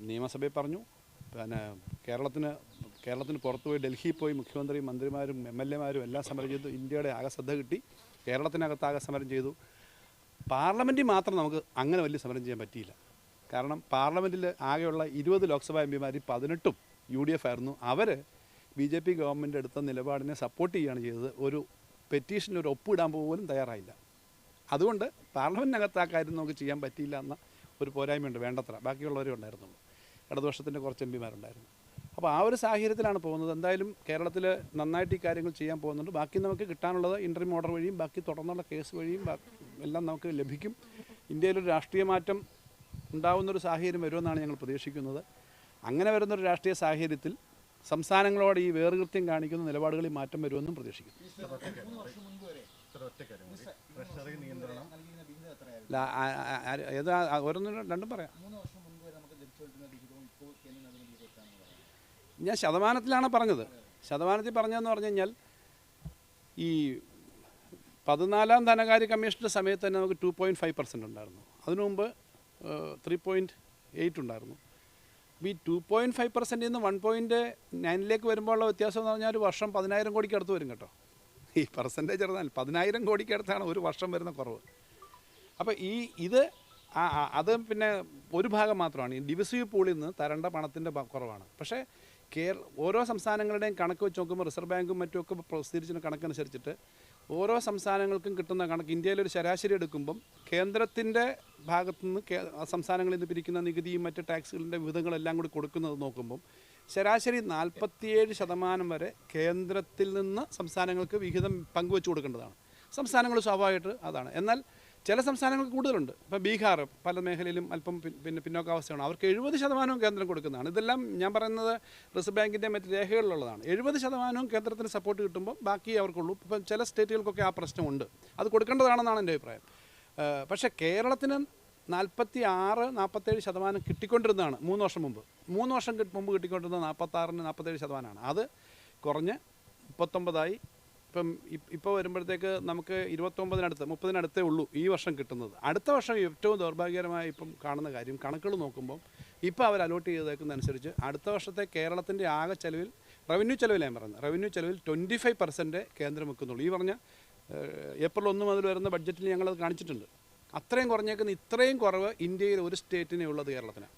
നിയമസഭയിൽ പറഞ്ഞു. പിന്നെ കേരളത്തിന് കേരളത്തിന് പുറത്തുപോയി ഡൽഹിയിൽ പോയി മുഖ്യമന്ത്രി മന്ത്രിമാരും എം എൽ എമാരും എല്ലാം സമരം ചെയ്തു. ഇന്ത്യയുടെ ആകെ ശ്രദ്ധ കിട്ടി. കേരളത്തിനകത്ത് ആകെ സമരം ചെയ്തു. പാർലമെന്റിൽ മാത്രം നമുക്ക് അങ്ങനെ വലിയ സമരം ചെയ്യാൻ പറ്റിയില്ല. കാരണം പാർലമെന്റിൽ ആകെയുള്ള ഇരുപത് ലോക്സഭാ എം പിമാരിൽ പതിനെട്ടും യു ഡി എഫ് ആയിരുന്നു. അവർ ബി ജെ പി ഗവൺമെന്റ് എടുത്ത നിലപാടിനെ സപ്പോർട്ട് ചെയ്യുകയാണ് ചെയ്തത്. ഒരു പെറ്റീഷന് ഒരു ഒപ്പിടാൻ പോലും തയ്യാറായില്ല. അതുകൊണ്ട് പാർലമെന്റിനകത്ത് ആ കാര്യം നമുക്ക് ചെയ്യാൻ പറ്റിയില്ല എന്ന ഒരു പോരായ്മയുണ്ട്. വേണ്ടത്ര. ബാക്കിയുള്ളവരും ഉണ്ടായിരുന്നുള്ളൂ. ഇടതുപക്ഷത്തിന്റെ കുറച്ച് എം പിമാരുണ്ടായിരുന്നു. അപ്പോൾ ആ ഒരു സാഹചര്യത്തിലാണ് പോകുന്നത്. എന്തായാലും കേരളത്തിൽ നന്നായിട്ട് ഈ കാര്യങ്ങൾ ചെയ്യാൻ പോകുന്നുണ്ട്. ബാക്കി നമുക്ക് കിട്ടാനുള്ളത് ഇന്റർവ്യൂ ഓർഡർ വഴിയും ബാക്കി തുടർന്നുള്ള കേസ് വഴിയും എല്ലാം നമുക്ക് ലഭിക്കും. ഇന്ത്യയിലൊരു രാഷ്ട്രീയ മാറ്റം ഉണ്ടാകുന്നൊരു സാഹചര്യം വരുമെന്നാണ് ഞങ്ങൾ പ്രതീക്ഷിക്കുന്നത്. അങ്ങനെ വരുന്നൊരു രാഷ്ട്രീയ സാഹചര്യത്തിൽ സംസ്ഥാനങ്ങളോട് ഈ വേറുകൃത്യം കാണിക്കുന്ന നിലപാടുകളിൽ മാറ്റം വരുമെന്നും പ്രതീക്ഷിക്കുന്നു. ഏതാ ഓരോന്നും രണ്ടും പറയാം മൂന്ന് വർഷം മുൻപ് വരെ നമുക്ക് ലഭിച്ചുകൊണ്ടിരുന്ന വിഹിതവും ഇപ്പോൾ കേന്ദ്രം നൽകുന്ന വിഹിതം എത്രയാണെന്ന് പറയാം ഞാൻ ശതമാനത്തിലാണ് പറഞ്ഞത്. ശതമാനത്തിൽ പറഞ്ഞതെന്ന് പറഞ്ഞു കഴിഞ്ഞാൽ ഈ പതിനാലാം ധനകാര്യ കമ്മീഷന്റെ സമയത്ത് തന്നെ നമുക്ക് ടു പോയിന്റ് ഫൈവ് പെർസെന്റ് ഉണ്ടായിരുന്നു. അതിനു മുമ്പ് ത്രീ പോയിന്റ് എയ്റ്റ് ഉണ്ടായിരുന്നു. അപ്പോൾ ഈ ടു പോയിന്റ് ഫൈവ് പെർസെന്റിൽ നിന്ന് വൺ പോയിന്റ് നയനിലേക്ക് വരുമ്പോഴുള്ള വ്യത്യാസം എന്ന് പറഞ്ഞാൽ ഒരു വർഷം പതിനായിരം കോടിക്ക് അടുത്ത് വരും കേട്ടോ. ഈ പെർസെന്റേജ് എടുത്താൽ പതിനായിരം കോടിക്ക് അടുത്താണ് ഒരു വർഷം വരുന്ന കുറവ്. അപ്പോൾ ഈ ഇത് അത് പിന്നെ ഒരു ഭാഗം മാത്രമാണ്. ഈ ഡിവിസീവ് പൂളിൽ നിന്ന് തരേണ്ട പണത്തിന്റെ കുറവാണ്. പക്ഷേ കേര ഓരോ സംസ്ഥാനങ്ങളുടെയും കണക്ക് വെച്ച് നോക്കുമ്പോൾ റിസർവ് ബാങ്കും മറ്റുമൊക്കെ പ്രസിദ്ധീകരിച്ചിരുന്ന കണക്കനുസരിച്ചിട്ട് ഓരോ സംസ്ഥാനങ്ങൾക്കും കിട്ടുന്ന കണക്ക് ഇന്ത്യയിലൊരു ശരാശരി എടുക്കുമ്പം കേന്ദ്രത്തിന്റെ ഭാഗത്തു നിന്ന് സംസ്ഥാനങ്ങളിൽ നിന്ന് പിരിക്കുന്ന നികുതിയും മറ്റ് ടാക്സുകളുടെ വിധങ്ങളെല്ലാം കൂടി കൊടുക്കുന്നത് നോക്കുമ്പം ശരാശരി നാൽപ്പത്തിയേഴ് ശതമാനം വരെ കേന്ദ്രത്തിൽ നിന്ന് സംസ്ഥാനങ്ങൾക്ക് വിഹിതം പങ്കുവെച്ച് കൊടുക്കേണ്ടതാണ്. സംസ്ഥാനങ്ങൾ സ്വാഭാവികമായിട്ട് അതാണ്. എന്നാൽ ചില സംസ്ഥാനങ്ങൾക്ക് കൂടുതലുണ്ട്. ഇപ്പോൾ ബീഹാർ പല മേഖലയിലും അല്പം പിന്നെ പിന്നോക്കാവസ്ഥയാണ് അവർക്ക് എഴുപത് ശതമാനവും കേന്ദ്രം കൊടുക്കുന്നതാണ്. ഇതെല്ലാം ഞാൻ പറയുന്നത് റിസർവ് ബാങ്കിന്റെ മറ്റ് രേഖകളിലുള്ളതാണ്. എഴുപത് ശതമാനവും കേന്ദ്രത്തിന് സപ്പോർട്ട് കിട്ടുമ്പോൾ ബാക്കി അവർക്കുള്ളൂ. ഇപ്പം ചില സ്റ്റേറ്റുകൾക്കൊക്കെ ആ പ്രശ്നമുണ്ട്. അത് കൊടുക്കേണ്ടതാണെന്നാണ് എന്റെ അഭിപ്രായം. പക്ഷേ കേരളത്തിന് നാൽപ്പത്തി ആറ് നാൽപ്പത്തേഴ് ശതമാനം കിട്ടിക്കൊണ്ടിരുന്നതാണ് മൂന്ന് വർഷം മുമ്പ്. മൂന്ന് വർഷം മുമ്പ് കിട്ടിക്കൊണ്ടിരുന്നത് നാൽപ്പത്താറിന് നാൽപ്പത്തേഴ് ശതമാനമാണ്. അത് കുറഞ്ഞ് മുപ്പത്തൊമ്പതായി ഇപ്പം ഇപ്പോൾ വരുമ്പോഴത്തേക്ക് നമുക്ക് ഇരുപത്തൊമ്പതിനടുത്ത് മുപ്പതിനടുത്തേ ഉള്ളൂ ഈ വർഷം കിട്ടുന്നത്. അടുത്ത വർഷം ഏറ്റവും ദൗർഭാഗ്യകരമായി ഇപ്പം കാണുന്ന കാര്യം കണക്കുകൾ നോക്കുമ്പോൾ ഇപ്പോൾ അവർ അലോട്ട് ചെയ്തേക്കുന്നതനുസരിച്ച് അടുത്ത വർഷത്തെ കേരളത്തിന്റെ ആകെ ചെലവിൽ റവന്യൂ ചെലവിൽ ഞാൻ പറയുന്നത് റവന്യൂ ചെലവിൽ ട്വന്റി ഫൈവ് പെർസെന്റ് കേന്ദ്രം വെക്കുന്നുള്ളൂ. ഈ പറഞ്ഞ ഏപ്രിൽ ഒന്ന് മുതൽ വരുന്ന ബഡ്ജറ്റിൽ ഞങ്ങളത് കാണിച്ചിട്ടുണ്ട്. അത്രയും കുറഞ്ഞേക്കുന്ന ഇത്രയും കുറവ് ഇന്ത്യയിൽ ഒരു സ്റ്റേറ്റിനേ ഉള്ളത് കേരളത്തിനാണ്.